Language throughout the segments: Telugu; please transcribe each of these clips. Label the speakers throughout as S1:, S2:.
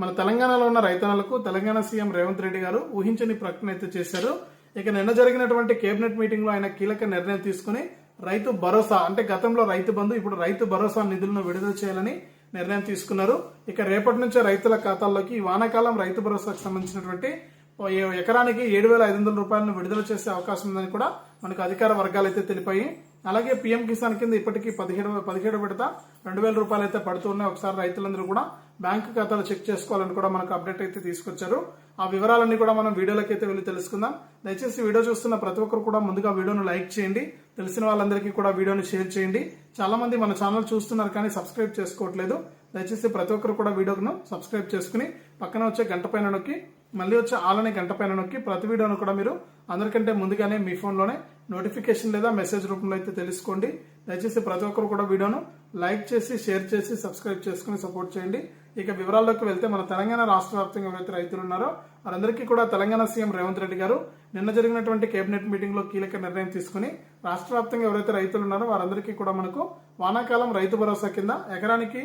S1: మన తెలంగాణలో ఉన్న రైతన్నలకు తెలంగాణ సీఎం రేవంత్ రెడ్డి గారు ఊహించని ప్రకటన అయితే చేశారు. ఇక నిన్న జరిగినటువంటి కేబినెట్ మీటింగ్లో ఆయన కీలక నిర్ణయం తీసుకుని రైతు భరోసా అంటే గతంలో రైతు బంధు ఇప్పుడు రైతు భరోసా నిధులను విడుదల చేయాలని నిర్ణయం తీసుకున్నారు. ఇక రేపటి నుంచే రైతుల ఖాతాల్లోకి వానాకాలం రైతు భరోసాకు సంబంధించినటువంటి ఎకరానికి ఏడు వేల ఐదు వందల రూపాయలను విడుదల చేసే అవకాశం ఉందని కూడా మనకు అధికార వర్గాలు అయితే తెలిపాయి. అలాగే పీఎం కిసాన్ కింద ఇప్పటికీ పదిహేడు పదిహేడు విడత రెండు వేల రూపాయలు అయితే పడుతున్నాయి ఒకసారి రైతులందరూ కూడా బ్యాంకు ఖాతాలు చెక్ చేసుకోవాలని కూడా మనకు అప్డేట్ అయితే తీసుకొచ్చారు. ఆ వివరాలన్నీ కూడా మనం వీడియోలోకి అయితే వెళ్ళి తెలుసుకుందాం. దయచేసి వీడియో చూస్తున్న ప్రతి ఒక్కరు కూడా ముందుగా వీడియోను లైక్ చేయండి. తెలిసిన వాళ్ళందరికీ కూడా వీడియోని షేర్ చేయండి. చాలా మంది మన ఛానల్ చూస్తున్నారు కానీ సబ్స్క్రైబ్ చేసుకోవట్లేదు. దయచేసి ప్రతి ఒక్కరు కూడా వీడియోను సబ్స్క్రైబ్ చేసుకుని పక్కన వచ్చే గంట పైన నొక్కి మళ్ళీ వచ్చి ఆలని గంట పైన నొక్కి ప్రతి వీడియోను కూడా మీరు అందరికంటే ముందుగానే మీ ఫోన్లోనే నోటిఫికేషన్ లేదా మెసేజ్ రూపంలో అయితే తెలుసుకోండి. దయచేసి ప్రతి ఒక్కరు కూడా వీడియోను లైక్ చేసి షేర్ చేసి సబ్స్క్రైబ్ చేసుకుని సపోర్ట్ చేయండి. ఇక వివరాల్లోకి వెళ్తే మన తెలంగాణ రాష్ట్ర వ్యాప్తంగా ఎవరైతే రైతులు ఉన్నారో వారందరికీ కూడా తెలంగాణ సీఎం రేవంత్ రెడ్డి గారు నిన్న జరిగినటువంటి కేబినెట్ మీటింగ్లో కీలక నిర్ణయం తీసుకుని రాష్ట్ర వ్యాప్తంగా ఎవరైతే రైతులు ఉన్నారో వారందరికీ కూడా మనకు వానాకాలం రైతు భరోసా కింద ఎకరానికి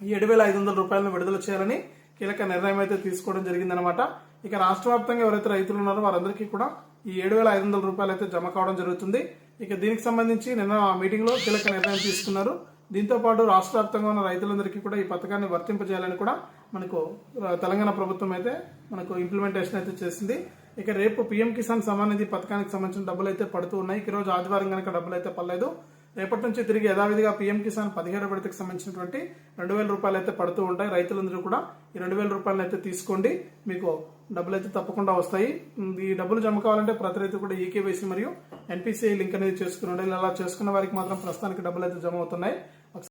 S1: ఏడు వేల ఐదు వందల రూపాయలను విడుదల చేయాలని కీలక నిర్ణయం అయితే తీసుకోవడం జరిగిందనమాట ఇక రాష్ట్ర వ్యాప్తంగా ఎవరైతే రైతులు ఉన్నారో వారందరికీ కూడా ఈ ఏడు వేల ఐదు వందల రూపాయలు అయితే జమ కావడం జరుగుతుంది. ఇక దీనికి సంబంధించి నిన్న ఆ మీటింగ్లో కీలక నిర్ణయం తీసుకున్నారు. దీంతో పాటు రాష్ట్ర వ్యాప్తంగా ఉన్న రైతులందరికీ కూడా ఈ పథకాన్ని వర్తింపజేయాలని కూడా మనకు తెలంగాణ ప్రభుత్వం అయితే మనకు ఇంప్లిమెంటేషన్ అయితే చేసింది. ఇక రేపు పీఎం కిసాన్ సమాన్ నిధి పథకానికి సంబంధించిన డబ్బులు అయితే పడుతూ ఉన్నాయి. ఈరోజు రోజు ఆదివారం కనుక డబ్బులు అయితే పడలేదు. రేపటి నుంచి తిరిగి యథావిధిగా పీఎం కిసాన్ పదిహేడు విడతకు సంబంధించినటువంటి రెండు వేల రూపాయలు అయితే పడుతూ ఉంటాయి. రైతులందరూ కూడా ఈ రెండు వేల రూపాయలను అయితే తీసుకోండి. మీకు డబ్బులు అయితే తప్పకుండా వస్తాయి. ఈ డబ్బులు జమ కావాలంటే ప్రతి రైతు కూడా ఈకేవైసీ మరియు ఎన్పిసిఐ లింక్ అనేది చేసుకుని ఉండాలి. అలా చేసుకున్న వారికి మాత్రం ప్రస్తుతానికి డబ్బులు అయితే జమ అవుతున్నాయి.